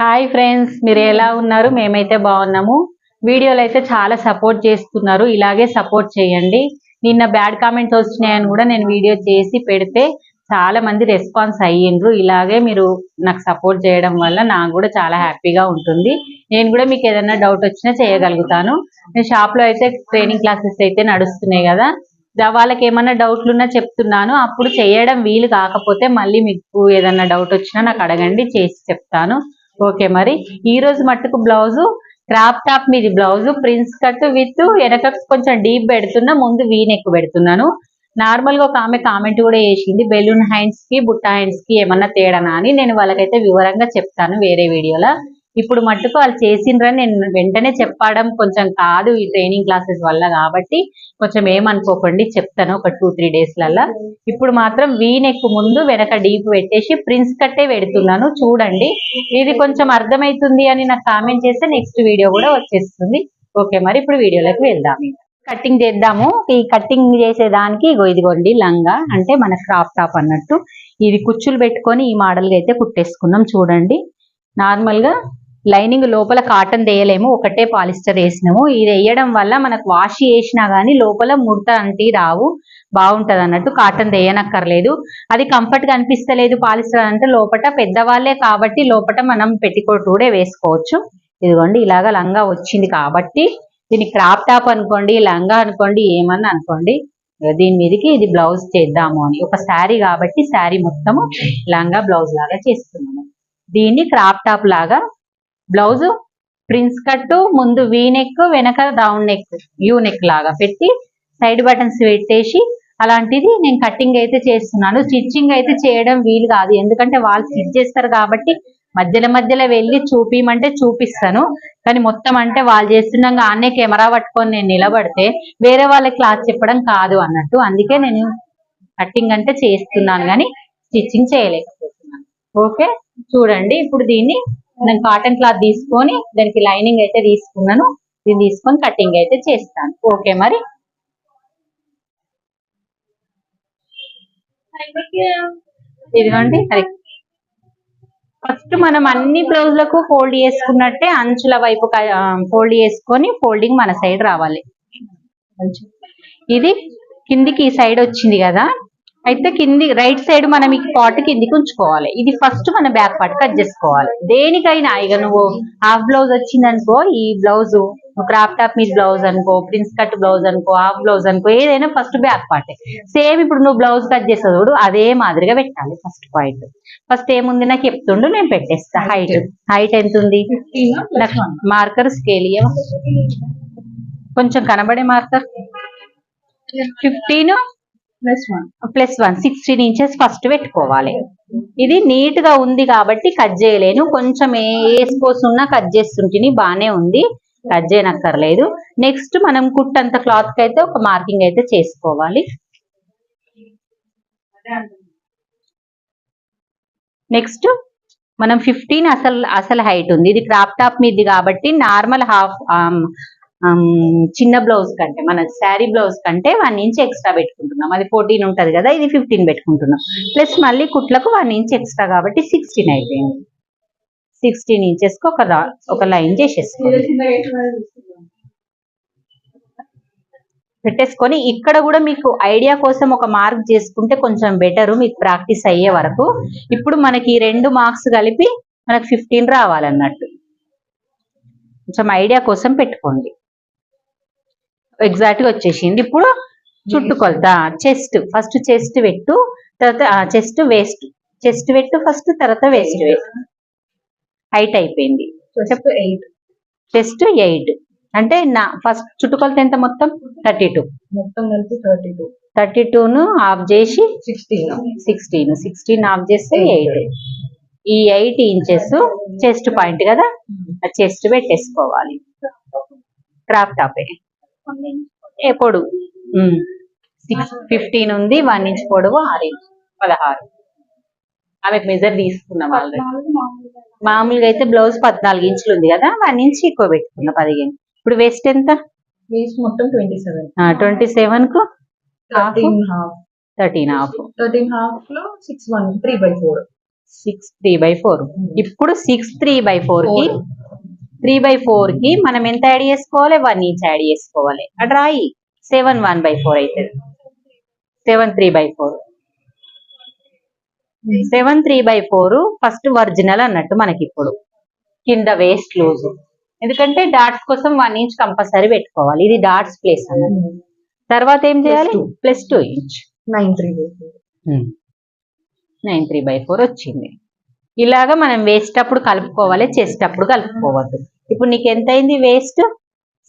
Hi friends మీరు ఎలా ఉన్నారు? మేమైతే బాగున్నాము. వీడియోలు అయితే చాలా సపోర్ట్ చేస్తున్నారు. ఇలాగే సపోర్ట్ చేయండి. నిన్న బ్యాడ్ కామెంట్స్ వచ్చినాయని కూడా నేను వీడియో చేసి పెడితే చాలా మంది రెస్పాన్స్ అయ్యిండ్రు. ఇలాగే మీరు నాకు సపోర్ట్ చేయడం వల్ల నాకు కూడా చాలా హ్యాపీగా ఉంటుంది. నేను కూడా మీకు ఏదైనా డౌట్ వచ్చినా చేయగలుగుతాను. నేను షాప్లో అయితే ట్రైనింగ్ క్లాసెస్ అయితే నడుస్తున్నాయి కదా. వాళ్ళకి ఏమన్నా డౌట్లు ఉన్నా చెప్తున్నాను. అప్పుడు చేయడం వీలు కాకపోతే మళ్ళీ మీకు ఏదన్నా డౌట్ వచ్చినా నాకు అడగండి చేసి చెప్తాను. ఓకే మరి. ఈ రోజు మట్టుకు బ్లౌజు క్రాప్ టాప్ మీది బ్లౌజ్ ప్రిన్స్ కట్ విత్ వెనక కొంచెం డీప్ పెడుతున్నా ముందు వీ నెక్ పెడుతున్నాను. నార్మల్గా ఒక ఆమె కామెంట్ కూడా చేసింది బెలూన్ హ్యాండ్స్కి బుట్ట హ్యాండ్స్కి ఏమన్నా తేడానా అని. నేను వాళ్ళకైతే వివరంగా చెప్తాను వేరే వీడియోలో. ఇప్పుడు మట్టుకు వాళ్ళు చేసిండ్రని నేను వెంటనే చెప్పడం కొంచెం కాదు ఈ ట్రైనింగ్ క్లాసెస్ వల్ల కాబట్టి కొంచెం ఏమనుకోకండి చెప్తాను ఒక టూ త్రీ డేస్ ఇప్పుడు మాత్రం వీ నెక్ ముందు వెనక డీప్ పెట్టేసి ప్రిన్స్ కట్టే పెడుతున్నాను చూడండి. ఇది కొంచెం అర్థమవుతుంది అని నాకు కామెంట్ చేస్తే నెక్స్ట్ వీడియో కూడా వచ్చేస్తుంది. ఓకే మరి ఇప్పుడు వీడియోలోకి వెళ్దాం. కటింగ్ చేద్దాము. ఈ కటింగ్ చేసేదానికి ఇగో ఇదిగోండి లంగా అంటే మన క్రాప్ టాప్ అన్నట్టు. ఇది కుచ్చులు పెట్టుకొని ఈ మోడల్ అయితే కుట్టేసుకున్నాం చూడండి. నార్మల్గా లైనింగ్ లోపల కాటన్ వేయలేము ఒకటే పాలిస్టర్ వేసినాము. ఇది వేయడం వల్ల మనకు వాష్ చేసినా గానీ లోపల ముడత అంటే రావు. బాగుంటది అన్నట్టు కాటన్ వేయనక్కర్లేదు అది కంఫర్ట్గా అనిపిస్తలేదు పాలిస్టర్ అంటే లోపట పెద్దవాళ్ళే కాబట్టి లోపట మనం పెట్టికోట్ కూడా వేసుకోవచ్చు. ఇదిగోండి ఇలాగా లంగా వచ్చింది కాబట్టి దీని క్రాప్ టాప్ అనుకోండి లంగా అనుకోండి ఏమన్నా అనుకోండి. దీని మీదకి ఇది బ్లౌజ్ చేద్దాము అని. ఒక శారీ కాబట్టి శారీ మొత్తము లంగా బ్లౌజ్ లాగా చేస్తున్నాము. దీన్ని క్రాప్ టాప్ లాగా బ్లౌజ్ ప్రిన్స్ కట్ ముందు వీ నెక్ వెనక డౌన్ నెక్ యూ నెక్ లాగా పెట్టి సైడ్ బటన్స్ పెట్టేసి అలాంటిది నేను కటింగ్ అయితే చేస్తున్నాను. స్టిచ్చింగ్ అయితే చేయడం వీలు కాదు. ఎందుకంటే వాళ్ళు స్టిచ్ చేస్తారు కాబట్టి మధ్యలో మధ్యలో వెళ్ళి చూపిమంటే చూపిస్తాను. కానీ మొత్తం అంటే వాళ్ళు చేస్తున్నాం ఆన్నే కెమెరా పట్టుకొని నేను నిలబడితే వేరే వాళ్ళకి క్లాస్ చెప్పడం కాదు అన్నట్టు. అందుకే నేను కటింగ్ అంటే చేస్తున్నాను కానీ స్టిచ్చింగ్ చేయలేకపోతున్నాను. ఓకే చూడండి. ఇప్పుడు దీన్ని నేను కాటన్ క్లాత్ తీసుకొని దానికి లైనింగ్ అయితే తీసుకున్నాను. దీన్ని తీసుకొని కటింగ్ అయితే చేస్తాను. ఓకే మరి? ఇదిగోండి ఫస్ట్ మనం అన్ని బ్లౌజ్లకు ఫోల్డ్ చేసుకున్నట్టే అంచుల వైపు ఫోల్డ్ చేసుకొని ఫోల్డింగ్ మన సైడ్ రావాలి. ఇది కిందికి ఈ సైడ్ వచ్చింది కదా? అయితే కింది రైట్ సైడ్ మనం ఈ పార్ట్ కిందికి ఉంచుకోవాలి. ఇది ఫస్ట్ మన బ్యాక్ పార్ట్ కట్ చేసుకోవాలి. దేనికైనా ఇక నువ్వు హాఫ్ బ్లౌజ్ వచ్చిందనుకో ఈ బ్లౌజ్ క్రాప్ టాప్ మీద బ్లౌజ్ అనుకో ప్రిన్స్ కట్ బ్లౌజ్ అనుకో హాఫ్ బ్లౌజ్ అనుకో ఏదైనా ఫస్ట్ బ్యాక్ పార్టే సేమ్ ఇప్పుడు నువ్వు బ్లౌజ్ కట్ చేస్తావు చూడు అదే మాదిరిగా పెట్టాలి ఫస్ట్ పాయింట్ ఫస్ట్ ఏముంది? నాకు చెప్తుండు నేను పెట్టేస్తా. హైట్ హైట్ ఎంత ఉంది మార్కర్ స్కేల్ కొంచెం కనబడే marker fifteen plus one. Sixteen inches first పెట్టుకోవాలి. ఇది నీట్గా ఉంది కాబట్టి కట్ చేయలేను. కొంచెం ఏ ఉన్నా కట్ చేస్తుంటిని బానే ఉంది. కట్ చేయనక్కర్లేదు. నెక్స్ట్ మనం కుట్టంత క్లాత్కి అయితే ఒక మార్కింగ్ అయితే చేసుకోవాలి. నెక్స్ట్ మనం ఫిఫ్టీన్ అసలు అసలు హైట్ ఉంది. ఇది క్రాప్ టాప్ మీది కాబట్టి నార్మల్ హాఫ్ చిన్న బ్లౌజ్ కంటే మన శారీ బ్లౌజ్ కంటే వన్ ఇంచ్ ఎక్స్ట్రా పెట్టుకుంటున్నాం. అది ఫోర్టీన్ ఉంటుంది కదా ఇది ఫిఫ్టీన్ పెట్టుకుంటున్నాం. ప్లస్ మళ్ళీ కుట్లకు వన్ ఇంచ్ ఎక్స్ట్రా కాబట్టి సిక్స్టీన్ అయిపోయింది. సిక్స్టీన్ ఇంచెస్కి ఒక ఒక లైన్ చేసేసుకోండి. పెట్టేసుకొని ఇక్కడ కూడా మీకు ఐడియా కోసం ఒక మార్క్ చేసుకుంటే కొంచెం బెటర్ మీకు ప్రాక్టీస్ అయ్యే వరకు. ఇప్పుడు మనకి రెండు మార్క్స్ కలిపి మనకు ఫిఫ్టీన్ రావాలన్నట్టు. కొంచెం ఐడియా కోసం పెట్టుకోండి. ఎగ్జాక్ట్గా వచ్చేసింది. ఇప్పుడు చుట్టుకొలత చెస్ట్ ఫస్ట్ చెస్ట్ పెట్టు తర్వాత చెస్ట్ వేస్ట్ చెస్ట్ పెట్టు ఫస్ట్ తర్వాత వేస్ట్ పెట్టు హైట్ అయిపోయింది. ఎయిట్ చెస్ట్ ఎయిట్ అంటే నా ఫస్ట్ చుట్టుకొలత ఎంత మొత్తం? థర్టీ టూ మొత్తం కలిపి థర్టీ టూ థర్టీ టూను ఆఫ్ చేసి సిక్స్టీన్ సిక్స్టీన్ సిక్స్టీన్ ఆఫ్ చేస్తే ఎయిట్ ఈ ఎయిట్ ఇంచెస్ చెస్ట్ పాయింట్ కదా? ఆ చెస్ట్ పెట్టేసుకోవాలి. క్రాఫ్ట్ టాపే ఏ సిక్స్ ఫిఫ్టీన్ ఉంది వన్ ఇంచ్ పొడవు ఆరు ఇంచ్ పదహారు. ఆమెకు మెజర్ తీసుకున్నాం ఆల్రెడీ మామూలుగా అయితే బ్లౌజ్ పద్నాలుగు ఇంచులు ఉంది కదా వన్ ఇంచ్ ఎక్కువ పెట్టుకున్నా పదిహేను. ఇప్పుడు వెస్ట్ ఎంత? వేస్ట్ మొత్తం ట్వంటీ సెవెన్ ట్వంటీ సెవెన్కు థర్టీన్ హాఫ్ థర్టీన్ హాఫ్లో six one three by four six three by four ఇప్పుడు సిక్స్ త్రీ బై ఫోర్కి. త్రీ బై ఫోర్కి మనం ఎంత యాడ్ చేసుకోవాలి? వన్ ఇంచ్ యాడ్ చేసుకోవాలి. అటు రాయి సెవెన్ వన్ బై ఫోర్ అవుతుంది seven three by four. Seven three by four first original అన్నట్టు మనకి ఇప్పుడు కింద వేస్ట్ లూజ్. ఎందుకంటే డాట్స్ కోసం వన్ ఇంచ్ కంపల్సరీ పెట్టుకోవాలి. ఇది డాట్స్ ప్లేస్ అన్నట్టు. తర్వాత ఏం చేయాలి. Plus two. Inch. Nine three nine three by four వచ్చింది. ఇలాగా మనం వేస్ట్ అప్పుడు కలుపుకోవాలి చేసేటప్పుడు కలుపుకోవద్దు. ఇప్పుడు నీకు ఎంత అయింది waist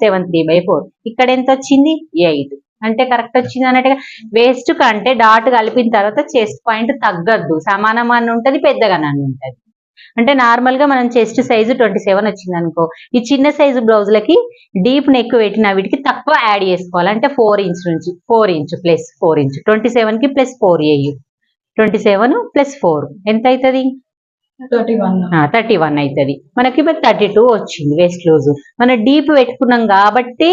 seven three by four ఇక్కడ ఎంత వచ్చింది? ఎయిట్ అంటే కరెక్ట్ వచ్చింది అన్నట్టుగా వేస్ట్ కంటే డాట్ కలిపిన తర్వాత చెస్ట్ పాయింట్ తగ్గద్దు. సమానం అని ఉంటుంది పెద్దగానే ఉంటుంది. అంటే నార్మల్గా మనం చెస్ట్ సైజు ట్వంటీ సెవెన్ వచ్చింది అనుకో ఈ చిన్న సైజు బ్లౌజులకి డీప్ నెక్ పెట్టిన వీటికి తక్కువ యాడ్ చేసుకోవాలి. అంటే ఫోర్ ఇంచ్ నుంచి four inch plus four inch twenty సెవెన్కి ప్లస్ ఫోర్ వేయు ట్వంటీ సెవెన్ ప్లస్ ఫోర్ ఎంత అవుతుంది థర్టీ వన్ అవుతుంది మనకి ఇప్పుడు థర్టీ టూ వచ్చింది వేస్ట్ లూజ్ మనం డీప్ పెట్టుకున్నాం కాబట్టి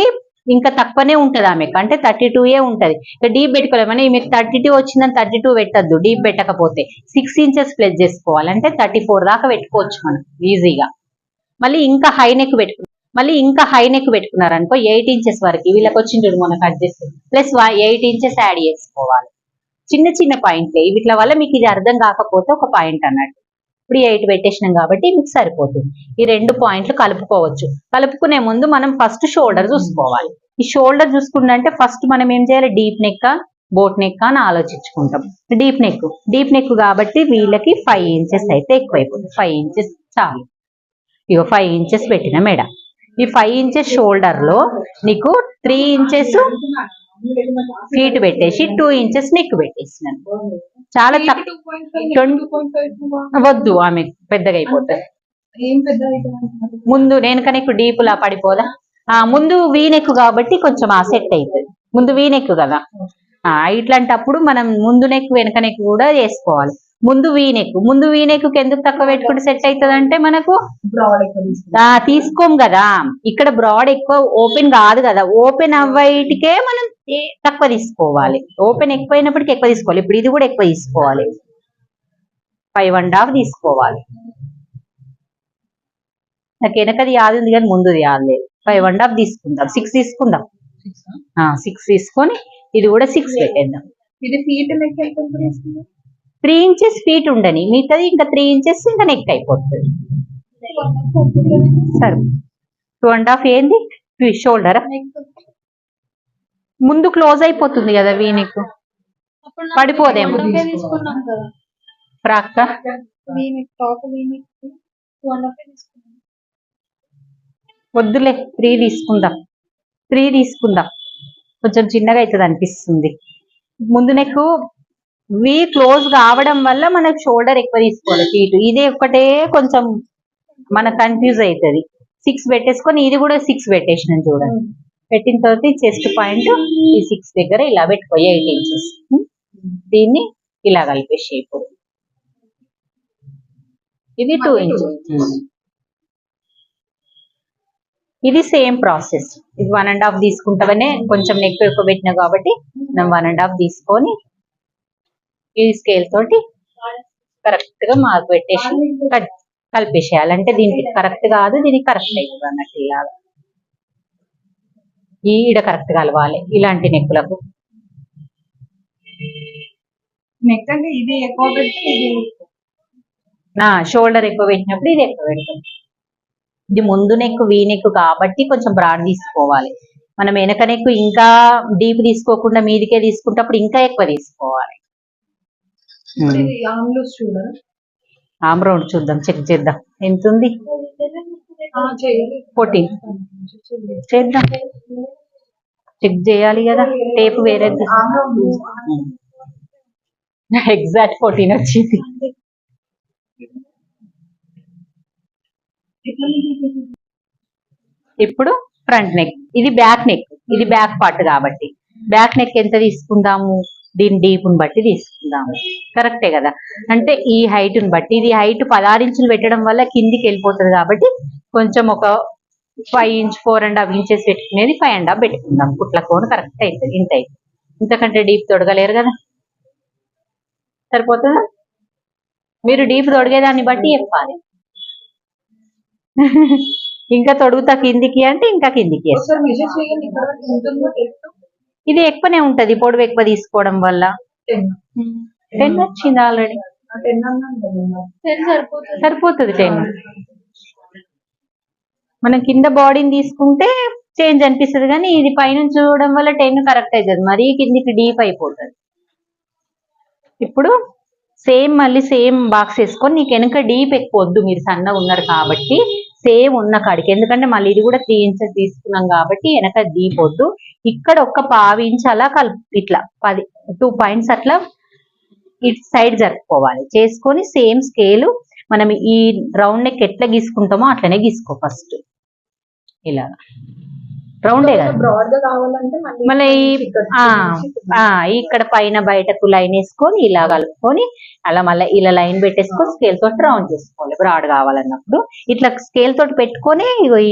ఇంకా తక్కువనే ఉంటది ఆమెకు. అంటే థర్టీ టూ ఏ ఉంటది. ఇక డీప్ పెట్టుకోలేమని మీకు థర్టీ టూ వచ్చిందని థర్టీ టూ పెట్టద్దు. డీప్ పెట్టకపోతే సిక్స్ ఇంచెస్ ప్లస్ చేసుకోవాలంటే థర్టీ ఫోర్ దాకా పెట్టుకోవచ్చు మనం ఈజీగా మళ్ళీ ఇంకా హై నెక్ పెట్టుకు మళ్ళీ ఇంకా హై నెక్ పెట్టుకున్నారు అనుకో ఎయిట్ ఇంచెస్ వరకు వీళ్ళకి వచ్చింది మనకు cut plus eight inches add చేసుకోవాలి. చిన్న చిన్న పాయింట్లే వీటి వల్ల మీకు ఇది అర్థం కాకపోతే ఒక పాయింట్ అన్నట్టు. ఇప్పుడు ఎయిట్ పెట్టేసినాం కాబట్టి మీకు సరిపోతుంది. ఈ రెండు పాయింట్లు కలుపుకోవచ్చు. కలుపుకునే ముందు మనం ఫస్ట్ షోల్డర్ చూసుకోవాలి. ఈ షోల్డర్ చూసుకుంటే ఫస్ట్ మనం ఏం చేయాలి? డీప్ నెక్ బోట్ నెక్ అని ఆలోచించుకుంటాం. డీప్ నెక్ డీప్ నెక్ కాబట్టి వీళ్ళకి ఫైవ్ ఇంచెస్ అయితే ఎక్కువైపోతుంది. ఫైవ్ ఇంచెస్ చాలు. ఇక ఫైవ్ ఇంచెస్ పెట్టిన మేడ. ఈ ఫైవ్ ఇంచెస్ షోల్డర్లో నీకు త్రీ ఇంచెస్ ఫీట్ పెట్టేసి టూ ఇంచెస్ నెక్ పెట్టేసినాను. చాలా తక్కువ వద్దు ఆమె పెద్దగా అయిపోతుంది? ముందు నేను కనుక డీపులా పడిపోదా? ఆ ముందు వీనెక్కు కాబట్టి కొంచెం ఆ సెట్ అవుతుంది ముందు వీనెక్కు కదా. ఆ ఇట్లాంటప్పుడు మనం ముందు నెక్ వెనక నెక్ కూడా చేసుకోవాలి ముందు వీనెక్కు ముందు వీనెక్కు ఎందుకు తక్కువ పెట్టుకుంటే సెట్ అవుతుంది అంటే మనకు తీసుకోం కదా. ఇక్కడ బ్రాడ్ ఎక్కువ ఓపెన్ కాదు కదా. ఓపెన్ అవ్వటికే మనం తక్కువ తీసుకోవాలి. ఓపెన్ ఎక్కువైనప్పటికీ ఎక్కువ తీసుకోవాలి. ఇప్పుడు ఇది కూడా ఎక్కువ తీసుకోవాలి. ఫైవ్ అండ్ హాఫ్ తీసుకోవాలి. నాకు వెనకది యాది ఉంది కానీ ముందుది యాది లేదు. ఫైవ్ అండ్ హాఫ్ తీసుకుందాం. సిక్స్ తీసుకుందాం. సిక్స్ తీసుకొని ఇది కూడా సిక్స్ పెట్టేద్దాం. ఇది ఫీట్ త్రీ ఇంచెస్ ఫీట్ ఉండని. మిగతాది ఇంకా త్రీ ఇంచెస్ ఇంకా నెక్ అయిపోతుంది. సరే. టూ అండ్ హాఫ్ ఏంది? షోల్డర్ ముందు క్లోజ్ అయిపోతుంది కదా వీనెక్ పడిపోదేమో. తీసుకున్నాం వద్దులే త్రీ తీసుకుందాం. త్రీ తీసుకుందాం. కొంచెం చిన్నగా అవుతుంది అనిపిస్తుంది. ముందు నెక్ వి క్లోజ్ కావడం వల్ల మనకు షోల్డర్ ఎక్కువ తీసుకోవాలి ఫీట్ ఇదే ఒక్కటే కొంచెం మనకు కన్ఫ్యూజ్ అవుతుంది. సిక్స్ పెట్టేసుకొని ఇది కూడా సిక్స్ పెట్టేసినాం చూడండి. పెట్టిన తర్వాత చెస్ట్ పాయింట్ ఈ సిక్స్ దగ్గర ఇలా పెట్టుకో ఎయిట్ ఇంచెస్. దీన్ని ఇలా కలిపేసి ఇప్పుడు. ఇది టూ ఇంచెస్. ఇది సేమ్ ప్రాసెస్. ఇది వన్ అండ్ హాఫ్ తీసుకుంటామనే కొంచెం నెక్ ఎక్కువ పెట్టినా కాబట్టి మనం వన్ అండ్ హాఫ్ తీసుకొని ఈ స్కేల్ తోటి కరెక్ట్గా మార్క్ పెట్టేసి కట్ కలిపేసేయాలి. అంటే దీనికి కరెక్ట్ కాదు దీనికి కరెక్ట్ అవుతుంది అన్నట్టు ఇలాగా ఈడ కరెక్ట్ కలవాలి. ఇలాంటి నెక్కులకు నెక్ అంటే ఇది ఎక్కువ ఇది నా షోల్డర్ ఎక్కువ పెట్టినప్పుడు ఇది ఎక్కువ పెడతాం. ఇది ముందు నెక్ వీ నెక్ కాబట్టి కొంచెం బ్రాడ్ తీసుకోవాలి. మనం వెనక నెక్ ఇంకా డీప్ తీసుకోకుండా మీదికే తీసుకుంటప్పుడు ఇంకా ఎక్కువ తీసుకోవాలి. ఆమ్ రౌండ్ చూద్దాం చెక్ చేద్దాం. ఎంత ఉంది ఫోర్టీన్ చేద్దాం. చెక్ చేయాలి కదా. టేప్ వేరే ఎగ్జాక్ట్ ఫోర్టీన్ వచ్చింది. ఇప్పుడు ఫ్రంట్ నెక్. ఇది బ్యాక్ నెక్. ఇది బ్యాక్ పార్ట్ కాబట్టి. బ్యాక్ నెక్ ఎంత తీసుకుందాము? దీని డీప్ని బట్టి తీసుకుందాము. కరెక్టే కదా? అంటే ఈ హైట్ని బట్టి ఇది హైట్ పదహారు ఇంచులు పెట్టడం వల్ల కిందికి వెళ్ళిపోతుంది కాబట్టి కొంచెం ఒక five inch four and half inches పెట్టుకునేది ఫైవ్ అండ్ హాఫ్ పెట్టుకుందాం. కుట్ల కోన్ కరెక్ట్ అవుతుంది ఇంత అవుతుంది ఇంతకంటే డీప్ తొడగలేరు కదా? సరిపోతుందా? మీరు డీప్ తొడిగేదాన్ని బట్టి చెప్పాలి. ఇంకా తొడుగుతా కిందికి అంటే ఇంకా కిందికి. ఇది ఎక్కువనే ఉంటది పొడవు ఎక్కువ తీసుకోవడం వల్ల. టెన్. వచ్చింది ఆల్రెడీ? సరిపోతుంది. సరిపోతుంది టెన్. మనం కింద బాడీని తీసుకుంటే చేంజ్ అనిపిస్తుంది కానీ ఇది పైనుంచి చూడడం వల్ల టెన్ కరెక్ట్ అవుతుంది మరీ కిందికి డీప్ అయిపోతుంది. ఇప్పుడు సేమ్ మళ్ళీ సేమ్ బాక్స్ వేసుకొని నీకు వెనుక డీప్ ఎక్కువ వద్దు మీరు సన్నగా ఉన్నారు కాబట్టి. సేమ్ ఉన్న కాడికి. ఎందుకంటే మళ్ళీ ఇది కూడా త్రీ ఇంచెస్ తీసుకున్నాం కాబట్టి వెనక దీపొద్దు ఇక్కడ ఒక్క పావు ఇంచ్ అలా కలుపు ఇట్లా పది టూ పాయింట్స్ అట్లా ఇటు సైడ్ జరుపుకోవాలి. చేసుకొని సేమ్ స్కేల్ మనం ఈ రౌండ్ నెక్ ఎట్లా గీసుకుంటామో అట్లనే గీసుకో ఫస్ట్ ఇలా రౌండే కదా. మళ్ళీ ఇక్కడ పైన బయటకు లైన్ వేసుకొని ఇలా కలుపుకొని అలా మళ్ళీ ఇలా లైన్ పెట్టేసుకొని స్కేల్ తోటి రౌండ్ చేసుకోవాలి. బ్రాడ్ కావాలన్నప్పుడు ఇట్లా స్కేల్ తోటి పెట్టుకొని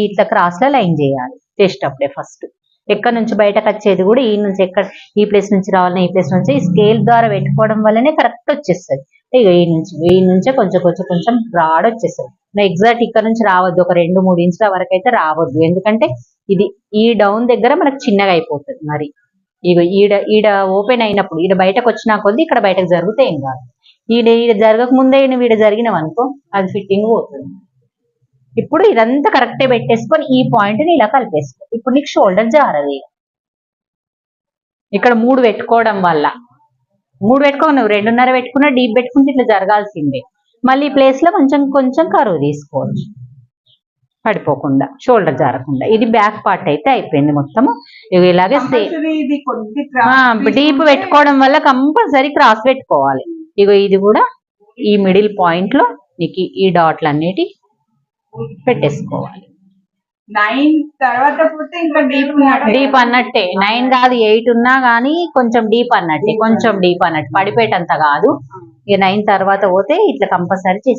ఇట్లా క్రాస్లో లైన్ చేయాలి. చేసేటప్పుడే ఫస్ట్ ఎక్కడ నుంచి బయటకు వచ్చేది కూడా ఈ నుంచి ఎక్కడ ఈ ప్లేస్ నుంచి రావాలని ఈ ప్లేస్ నుంచి స్కేల్ ద్వారా పెట్టుకోవడం వల్లనే కరెక్ట్ వచ్చేస్తుంది. ఇక ఈ నుంచి ఈ నుంచే కొంచెం కొంచెం కొంచెం బ్రాడ్ వచ్చేస్తుంది. ఎగ్జాక్ట్ ఇక్కడ నుంచి రావద్దు. ఒక రెండు మూడు ఇంచుల వరకు అయితే రావద్దు. ఎందుకంటే ఇది ఈ డౌన్ దగ్గర మనకు చిన్నగా అయిపోతుంది మరి. ఇగో ఈడ ఈడ ఓపెన్ అయినప్పుడు ఈడ బయటకు వచ్చినా కొద్ది ఇక్కడ బయటకు జరిగితే ఏం కాదు. ఈడ ఈడ జరగక ముందే నువ్వు ఈడ జరిగినావు అనుకో అది ఫిట్టింగ్ పోతుంది. ఇప్పుడు ఇదంతా కరెక్టే పెట్టేసుకొని ఈ పాయింట్ని ఇలా కలిపేసుకో. ఇప్పుడు నీకు షోల్డర్ జారది ఇక్కడ మూడు పెట్టుకోవడం వల్ల. మూడు పెట్టుకో నువ్వు రెండున్నర పెట్టుకున్నా డీప్ పెట్టుకుంటే ఇట్లా జరగాల్సిందే. మళ్ళీ ఈ ప్లేస్లో కొంచెం కొంచెం కరువు తీసుకోవచ్చు. పడిపోకుండా షోల్డర్ జారకుండా. ఇది బ్యాక్ పార్ట్ అయితే అయిపోయింది మొత్తము. ఇవి ఇలాగే డీప్ పెట్టుకోవడం వల్ల కంపల్సరీ క్రాస్ పెట్టుకోవాలి. ఇగో ఇది కూడా ఈ మిడిల్ పాయింట్లో నీకు ఈ డాట్లు అన్నిటి పెట్టేసుకోవాలి. నైన్ తర్వాత పోతే ఇంకా డీప్ డీప్ అన్నట్టే. నైన్ కాదు ఎయిట్ ఉన్నా గానీ కొంచెం డీప్ అన్నట్టే. కొంచెం డీప్ అన్నట్టు. పడిపోయేటంత కాదు. ఇక నైన్ తర్వాత పోతే ఇట్లా కంపల్సరీ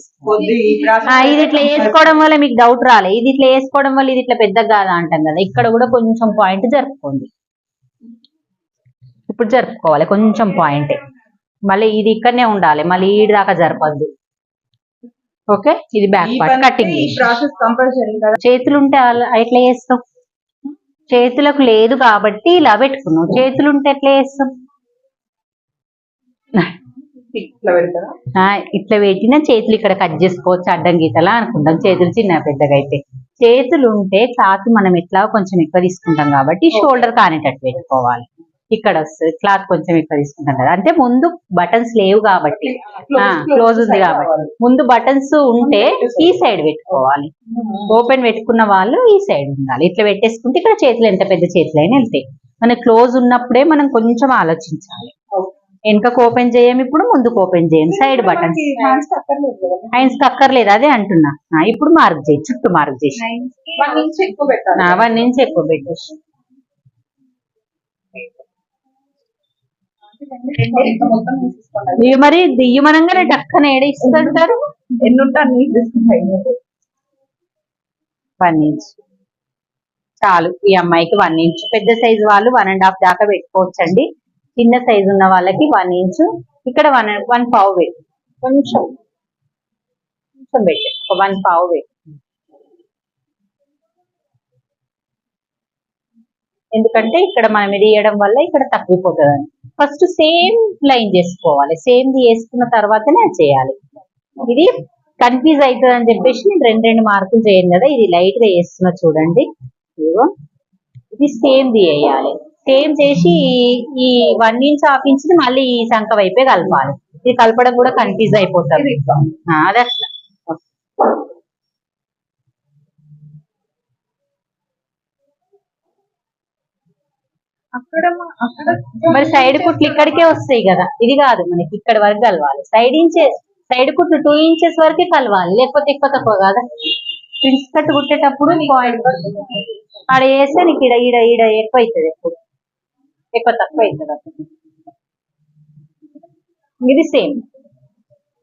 ఆ, ఇది ఇట్లా వేసుకోవడం వల్ల మీకు డౌట్ రాలే. ఇది ఇట్లా వేసుకోవడం వల్ల ఇది ఇట్లా పెద్దగా కాదా అంటాం కదా. ఇక్కడ కూడా కొంచెం పాయింట్ జరుపుకోండి. ఇప్పుడు జరుపుకోవాలి. కొంచెం పాయింట్ మళ్ళీ ఇది ఇక్కడనే ఉండాలి. మళ్ళీ ఈడి దాకా జరపద్దు. ఓకే? ఇది back part cutting process compulsory కదా? చేతులు ఉంటే ఎట్లా చేస్తాం? చేతులకు లేదు కాబట్టి ఇలా పెట్టుకున్నాం. చేతులు ఉంటే ఎట్లా చేస్తాం? ఇట్లా పెట్టిన చేతులు ఇక్కడ కట్ చేసుకోవచ్చు అడ్డం గీతలా అనుకుంటాం చేతులు చిన్న పెద్దగా అయితే. చేతులు ఉంటే క్లాత్ మనం ఎట్లా కొంచెం ఎక్కువ తీసుకుంటాం కాబట్టి షోల్డర్ కానేటట్టు పెట్టుకోవాలి. ఇక్కడ వస్తుంది క్లాత్ కొంచెం ఎక్కువ తీసుకుంటాం కదా. అంటే ముందు బటన్స్ లేవు కాబట్టి. క్లోజ్ ఉంది కాబట్టి. ముందు బటన్స్ ఉంటే ఈ సైడ్ పెట్టుకోవాలి. ఓపెన్ పెట్టుకున్న వాళ్ళు ఈ సైడ్ ఉండాలి. ఇట్లా పెట్టేసుకుంటే ఇక్కడ చేతులు ఎంత పెద్ద చేతులు అయినా వెళ్తాయి. మన క్లోజ్ ఉన్నప్పుడే మనం కొంచెం ఆలోచించాలి. వెనకకు ఓపెన్ చేయం ఇప్పుడు ముందుకు ఓపెన్ చేయం. Side buttons. హ్యాండ్స్ అక్కర్లేదు అదే అంటున్నా. ఇప్పుడు మార్క్ చేయి చుట్టూ మార్క్ చేసి ఇంచ్ వన్ నుంచి ఎక్కువ పెట్టేసి ఇంత మొత్తం తీసుకోవాలి ఇవి మరి దియ్యమనంగానే టక్కన ఏడ ఇస్తుంటారు? ఎన్ని ఉంటే అన్ని తీసుకుంటాయి వన్ ఇంచ్. చాలు. ఈ అమ్మాయికి వన్ ఇంచ్. పెద్ద సైజు వాళ్ళు వన్ అండ్ హాఫ్ దాకా పెట్టుకోవచ్చండి. చిన్న సైజు ఉన్న వాళ్ళకి వన్ ఇంచ్. ఇక్కడ వన్ వన్ పావు పెట్టు కొంచెం. కొంచెం పెట్టు. ఒక వన్ పావు పెట్టు ఎందుకంటే ఇక్కడ మనం ఇది వేయడం వల్ల ఇక్కడ తగ్గిపోతుంది ఫస్ట్ సేమ్ లైన్ చేసుకోవాలి. సేమ్ వేసుకున్న తర్వాతనే అది చేయాలి. ఇది కన్ఫ్యూజ్ అవుతుంది అని చెప్పేసి నేను రెండు రెండు మార్కులు చేయను కదా ఇది లైట్గా వేస్తున్నా చూడండి. ఇదిగో ఇది సేమ్ ది వేయాలి. సేమ్ చేసి ఈ- వన్ ఇంచ్ హాఫ్ ఇంచ్ మళ్ళీ ఈ సంఖ వైపే కలపాలి. ఇది కలపడం కూడా కన్ఫ్యూజ్ అయిపోతుంది. అది. అట్లా మరి సైడ్ కుట్లు ఇక్కడికే వస్తాయి కదా. ఇది కాదు మనకి ఇక్కడ వరకు కలవాలి. సైడ్ ఇంచెస్ సైడ్ కుట్లు టూ ఇంచెస్ వరకే కలవాలి. లేకపోతే ఎక్కువ తక్కువ కాదా? ప్రిన్స్ కట్ కుట్టేటప్పుడు పాయింట్ ఆడ వేస్తే నీకు ఈడ ఈడ ఈడ ఎక్కువ అవుతుంది ఎక్కువ ఎక్కువ తక్కువ అవుతుంది అప్పుడు. ఇది సేమ్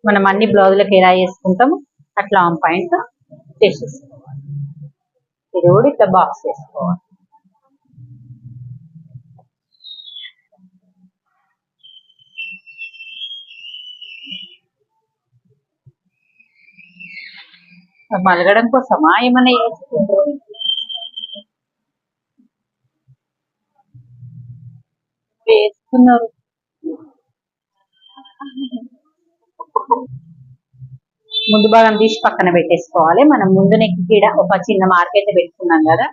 మనం అన్ని బ్లౌజులకు ఎలా చేసుకుంటాము అట్లా ఆన్ పాయింట్ చేసేసుకోవాలి. ఇది కూడా ఇట్లా బాక్స్ వేసుకోవాలి మలగడం కోసమా ఏమైనా వేసుకుంటారు వేస్తున్నారు. ముందు భాగం తీసి పక్కన పెట్టేసుకోవాలి. మనం ముందు నెక్కి కూడా ఒక చిన్న మార్కెట్ పెట్టుకున్నాం కదా.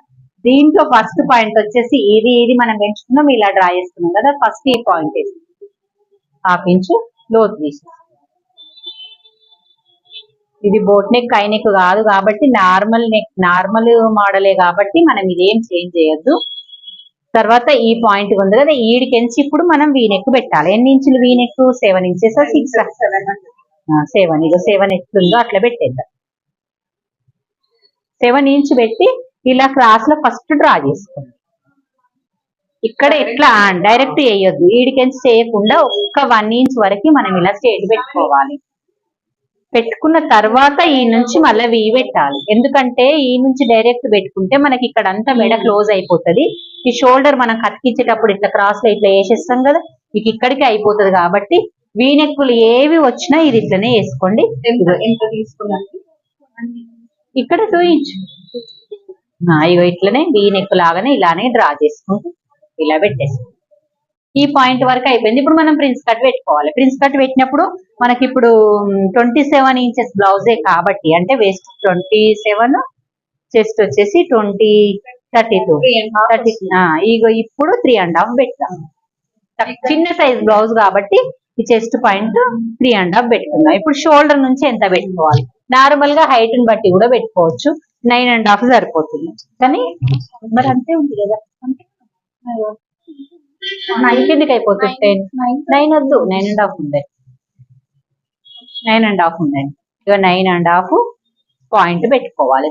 దీంట్లో ఫస్ట్ పాయింట్ వచ్చేసి ఏది ఏది మనం పెంచుకున్నాం ఇలా డ్రా చేసుకున్నాం కదా. ఫస్ట్ ఈ పాయింట్ వేసి హాఫ్ ఇంచు లోతు తీసి ఇది బోట్ నెక్ కై నెక్ కాదు కాబట్టి నార్మల్ నెక్ నార్మల్ మోడలే కాబట్టి మనం ఇదేం చేంజ్ చేయొద్దు. తర్వాత ఈ పాయింట్ ఉంది కదా ఈడికెంచి ఇప్పుడు మనం వీ నెక్ పెట్టాలి. ఎన్ని ఇంచులు V neck seven inches six seven ఇదో సెవెన్ ఎట్లుందో అట్లా పెట్టేద్దాం. సెవెన్ ఇంచ్ పెట్టి ఇలా క్రాస్లో ఫస్ట్ డ్రా చేసుకోండి. ఇక్కడ ఎట్లా? డైరెక్ట్ వేయొద్దు. ఈడికెంచి చేయకుండా ఒక్క వన్ ఇంచ్ వరకు మనం ఇలా స్టేట్ పెట్టుకోవాలి. పెట్టుకున్న తర్వాత ఈ నుంచి మళ్ళీ వీ పెట్టాలి. ఎందుకంటే ఈ నుంచి డైరెక్ట్ పెట్టుకుంటే మనకి ఇక్కడ అంతా మెడ క్లోజ్ అయిపోతది. ఈ షోల్డర్ మనం కతికించేటప్పుడు ఇట్లా క్రాస్లో ఇట్లా వేసేస్తాం కదా ఇక ఇక్కడికి అయిపోతది కాబట్టి వీ నెక్కులు ఏవి వచ్చినా ఇది ఇట్లనే వేసుకోండి. ఇక్కడ టూ ఇంచ్ ఇగో ఇట్లనే వీ నెక్ లాగానే ఇలానే డ్రా చేసుకుంటూ ఇలా పెట్టేస్తాం ఈ పాయింట్ వరకు అయిపోయింది. ఇప్పుడు మనం ప్రిన్స్ కట్ పెట్టుకోవాలి. ప్రిన్స్ కట్ పెట్టినప్పుడు మనకి ఇప్పుడు ట్వంటీ సెవెన్ ఇంచెస్ బ్లౌజే కాబట్టి అంటే వేస్ట్ ట్వంటీ సెవెన్ చెస్ట్ వచ్చేసి ట్వంటీ థర్టీ టూ థర్టీ ఇగో ఇప్పుడు త్రీ అండ్ హాఫ్ పెట్టాం చిన్న సైజ్ బ్లౌజ్ కాబట్టి ఈ chest point three and half పెట్టుకుందాం. ఇప్పుడు షోల్డర్ నుంచి ఎంత పెట్టుకోవాలి? నార్మల్గా హైట్ని బట్టి కూడా పెట్టుకోవచ్చు. నైన్ అండ్ హాఫ్ సరిపోతుంది. కానీ మరి అంతే ఉంది కదా. నైన్ కిందకి అయిపోతుంది టెన్ నైన్ వద్దు. నైన్ అండ్ హాఫ్ ఉంది నైన్ అండ్ హాఫ్ ఉందండి ఇక నైన్ అండ్ హాఫ్ పాయింట్ పెట్టుకోవాలి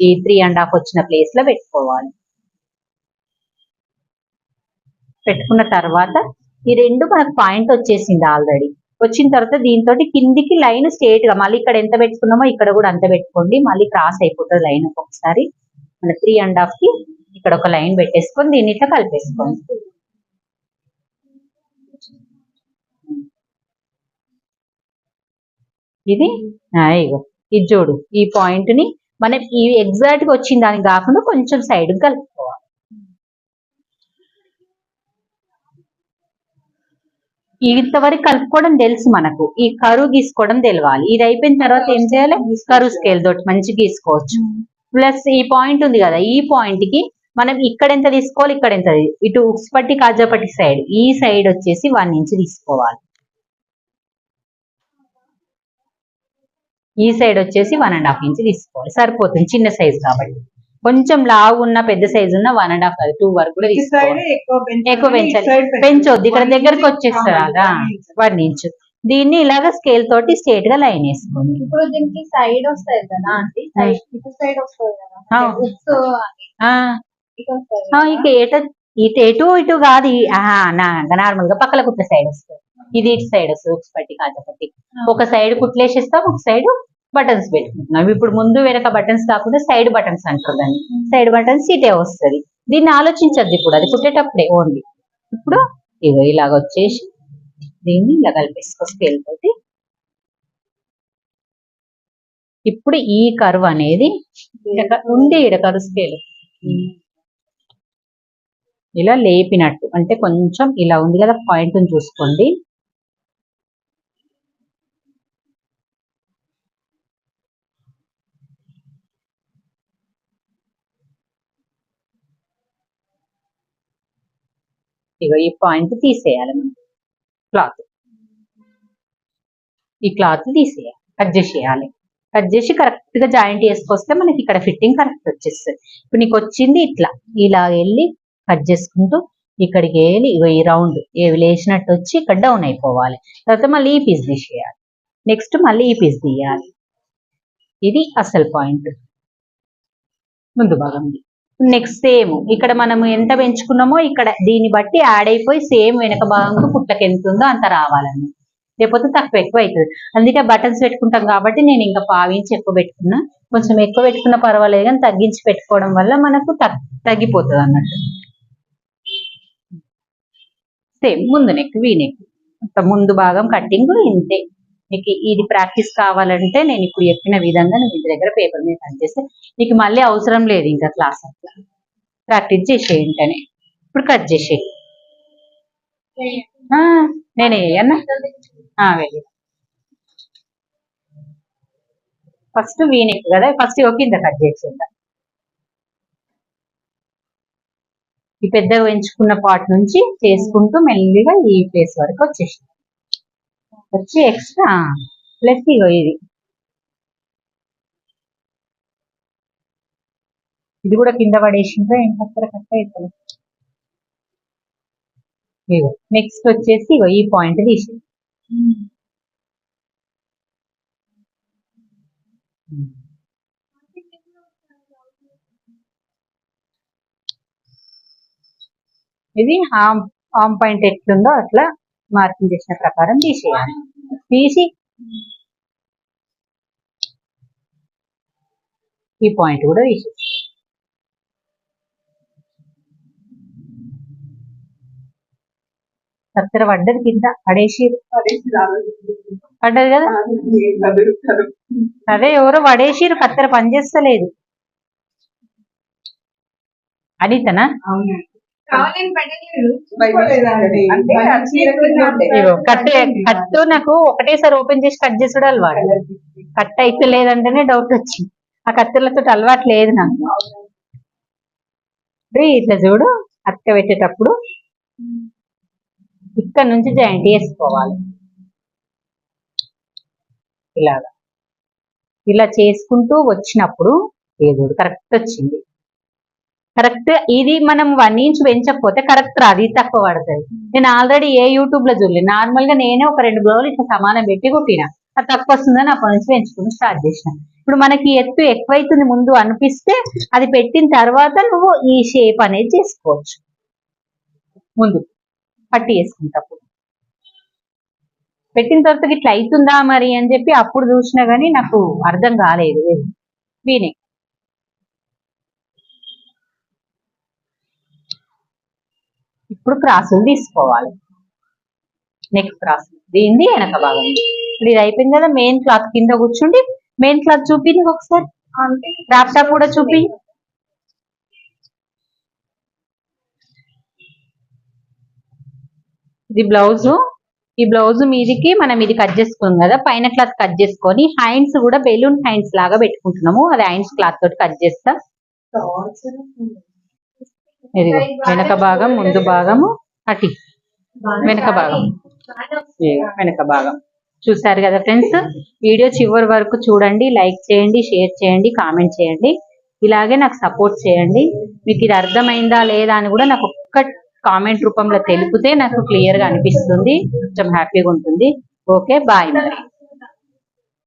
ఈ త్రీ అండ్ హాఫ్ వచ్చిన ప్లేస్లో పెట్టుకోవాలి. పెట్టుకున్న తర్వాత ఈ రెండు మనకు పాయింట్ వచ్చేసింది ఆల్రెడీ వచ్చిన తర్వాత దీంతో కిందికి లైన్ స్ట్రేట్గా మళ్ళీ ఇక్కడ ఎంత పెట్టుకున్నామో ఇక్కడ కూడా అంత పెట్టుకోండి. మళ్ళీ క్రాస్ అయిపోతుంది లైన్ ఒక్కొక్కసారి. మన త్రీ అండ్ హాఫ్కి ఇక్కడ ఒక లైన్ పెట్టేసుకొని దీన్ని ఇట్లా కలిపేసుకోండి. ఇది? ఇగో. ఇది చూడు. ఈ పాయింట్ని మనం ఈ ఎగ్జాక్ట్గా వచ్చిన దానికి కాకుండా కొంచెం సైడ్ కలుపుకోవాలి. ఇంతవరకు కలుపుకోవడం తెలుసు మనకు. ఈ కరువు గీసుకోవడం తెలియాలి ఇది అయిపోయిన తర్వాత ఏం చేయాలి? కరువు స్కేల్ తోటి మంచి గీసుకోవచ్చు. ప్లస్ ఈ పాయింట్ ఉంది కదా ఈ పాయింట్కి మనం ఇక్కడ ఎంత తీసుకోవాలి ఇక్కడ ఎంత ఇటు ఉక్స్పట్టి కాజాపట్టి సైడ్ ఈ సైడ్ వచ్చేసి వన్ ఇంచ్ తీసుకోవాలి. ఈ సైడ్ వచ్చేసి వన్ అండ్ హాఫ్ ఇంచ్ తీసుకోవాలి. సరిపోతుంది చిన్న సైజ్ కాబట్టి. కొంచెం లావు ఉన్న పెద్ద సైజ్ ఉన్న వన్ అండ్ హాఫ్ కాదు టూ వరకు కూడా తీసుకోవాలి. ఎక్కువ పెంచాలి. పెంచొద్దు. ఇక్కడ దగ్గరకు వచ్చేస్తారు. కదా. One inch. దీన్ని ఇలాగ స్కేల్ తోటి స్ట్రేట్గా లైన్ వేసుకోండి. ఇప్పుడు దీనికి సైడ్ వస్తాయి కదా అంటే సైడ్ వస్తుంది కదా ఇక ఇటు ఎటు ఇటు కాదు. నార్మల్గా పక్కల కుట్ల సైడ్ వస్తుంది. ఇది ఇటు సైడ్ వస్తుంది ఒక పట్టి కాజపట్టి ఒక సైడ్ కుట్లేసేస్తాం ఒక సైడ్ బటన్స్ పెట్టుకుంటున్నాం. ఇప్పుడు ముందు వెనక బటన్స్ కాకుండా సైడ్ బటన్స్ అంటారు దాన్ని. సైడ్ బటన్స్ ఇటే వస్తుంది. దీన్ని ఆలోచించద్దు ఇప్పుడు అది కుట్టేటప్పుడే ఓన్లీ ఇప్పుడు ఇగో ఇలాగ వచ్చేసి దీన్ని ఇలా కలిపేసుకో స్కేల్ తోటి ఇప్పుడు ఈ కర్వ్ అనేది ఉంది ఈడ కర్వ్ స్కేల్ ఇలా లేపినట్టు. అంటే కొంచెం ఇలా ఉంది కదా పాయింట్ని చూసుకోండి. ఇక ఈ పాయింట్ తీసేయాలి మనం. క్లాత్ ఈ క్లాత్ తీసేయాలి. కట్ చేసేయాలి. కట్ చేసి కరెక్ట్గా జాయింట్ చేసుకొస్తే మనకి ఇక్కడ ఫిట్టింగ్ కరెక్ట్ వచ్చేస్తుంది. ఇప్పుడు నీకు వచ్చింది ఇట్లా. ఇలా వెళ్ళి కట్ చేసుకుంటూ ఇక్కడికి వెళ్ళి ఈ రౌండ్ ఏవి లేచినట్టు వచ్చి ఇక్కడ డౌన్ అయిపోవాలి. తర్వాత మళ్ళీ ఈ పీస్ తీసేయాలి. నెక్స్ట్ మళ్ళీ ఈ పీస్ తీయాలి. ఇది అసలు పాయింట్. ముందు భాగం నెక్స్ట్ సేమ్ ఇక్కడ మనము ఎంత పెంచుకున్నామో ఇక్కడ దీన్ని బట్టి యాడ్ అయిపోయి సేమ్ వెనక భాగంకు పుట్టకి ఎంత ఉందో అంత రావాలండి. లేకపోతే తక్కువ ఎక్కువ అవుతుంది. అందుకే బటన్స్ పెట్టుకుంటాం కాబట్టి నేను ఇంకా పావించి ఎక్కువ పెట్టుకున్నా. కొంచెం ఎక్కువ పెట్టుకున్నా పర్వాలేదు కానీ తగ్గించి పెట్టుకోవడం వల్ల మనకు తగ్గిపోతుంది అన్నట్టు. సేమ్ ముందు నెక్ వీ నెక్ అంత ముందు భాగం కట్టింగ్ ఇంతే. నీకు ఇది ప్రాక్టీస్ కావాలంటే నేను ఇప్పుడు చెప్పిన విధంగా నువ్వు ఇంటి దగ్గర పేపర్ మీద కట్ చేస్తే నీకు మళ్ళీ అవసరం లేదు ఇంకా క్లాస్ అట్లా ప్రాక్టీస్ చేసేయంటనే. ఇప్పుడు కట్ చేసేయి. నేనే అన్న? వెళ్ళి. ఫస్ట్ వీనెక్ కదా ఫస్ట్ కింద కట్ చేసేద్దాం. ఈ పెద్దగా ఎంచుకున్న పార్ట్ నుంచి చేసుకుంటూ మెల్లిగా ఈ ప్లేస్ వరకు వచ్చేసి వచ్చి ఎక్స్ట్రా ప్లస్ ఇగో ఇది. ఇది కూడా కింద పడేసిందో ఏం కత్తర కట్ట అవుతుంది ఇగో నెక్స్ట్ వచ్చేసి ఇగో ఈ పాయింట్ తీసి ఇది హామ్ హామ్ పాయింట్ ఎట్లుందో అట్లా మార్కింగ్ చేసిన ప్రకారం తీసేయాలి. తీసి ఈ పాయింట్ కూడా తీసేసి. కత్తెర పడ్డది కింద పడేసి పడ్డది కదా? అదే ఎవరో పడేసిరు కత్తెర పనిచేస్తలేదు. అనితనా? కావాలని కట్ కట్టు నాకు ఒకటేసారి ఓపెన్ చేసి కట్ చేసుడు అలవాటు. కట్ అయితే లేదంటేనే డౌట్ వచ్చింది. ఆ కత్తెరలతో అలవాటు లేదు నాకు. ఇట్లా చూడు అక్క పెట్టేటప్పుడు ఇక్కడ నుంచి జాయింట్ చేసుకోవాలి. ఇలాగా. ఇలా చేసుకుంటూ వచ్చినప్పుడు ఏ చూడు కరెక్ట్ వచ్చింది. కరెక్ట్ ఇది మనం వన్ ఇంచ్ పెంచకపోతే కరెక్ట్ రాదు ఇది తక్కువ పడుతుంది. నేను ఆల్రెడీ ఏ యూట్యూబ్లో చూడలేదు. నార్మల్గా నేనే ఒక రెండు బ్లౌజులు ఇట్లా సమానం పెట్టి కుట్టిన. అది తక్కువ వస్తుందని అప్పటి నుంచి పెంచుకుని స్టార్ట్ చేసిన. ఇప్పుడు మనకి ఎత్తు ఎక్కువైతుంది ముందు అనిపిస్తే అది పెట్టిన తర్వాత నువ్వు ఈ షేప్ అనేది చేసుకోవచ్చు. ముందు పట్టి వేసుకుంటప్పుడు. పెట్టిన తర్వాత ఇట్లా అవుతుందా మరి అని చెప్పి అప్పుడు చూసినా గానీ నాకు అర్థం కాలేదు. వీనే. ఇప్పుడు క్రాసులు తీసుకోవాలి. నెక్ క్రాస్ దీనిది వెనక భాగం. ఇప్పుడు ఇది అయిపోయింది కదా మెయిన్ క్లాత్ కింద కూర్చుండి మెయిన్ క్లాత్ చూపి నీకు ఒకసారి ల్యాప్టాప్ కూడా చూపి. ఇది బ్లౌజ్ ఈ బ్లౌజ్ మీదికి మనం ఇది కట్ చేసుకున్నాం కదా పైన క్లాత్ కట్ చేసుకొని హ్యాండ్స్ కూడా బెలూన్ హ్యాండ్స్ లాగా పెట్టుకుంటున్నాము. అది హ్యాండ్స్ క్లాత్ తోటి కట్ చేస్తా. ఇది వెనక భాగం ముందు భాగము అటి. వెనక భాగం. వెనక భాగం. చూసారు కదా ఫ్రెండ్స్? వీడియో చివరి వరకు చూడండి లైక్ చేయండి షేర్ చేయండి కామెంట్ చేయండి. ఇలాగే నాకు సపోర్ట్ చేయండి. మీకు ఇది అర్థమైందా లేదా అని కూడా నాకు ఒక్క కామెంట్ రూపంలో తెలిపితే నాకు క్లియర్గా అనిపిస్తుంది. కొంచెం హ్యాపీగా ఉంటుంది. ఓకే బాయ్ మరి.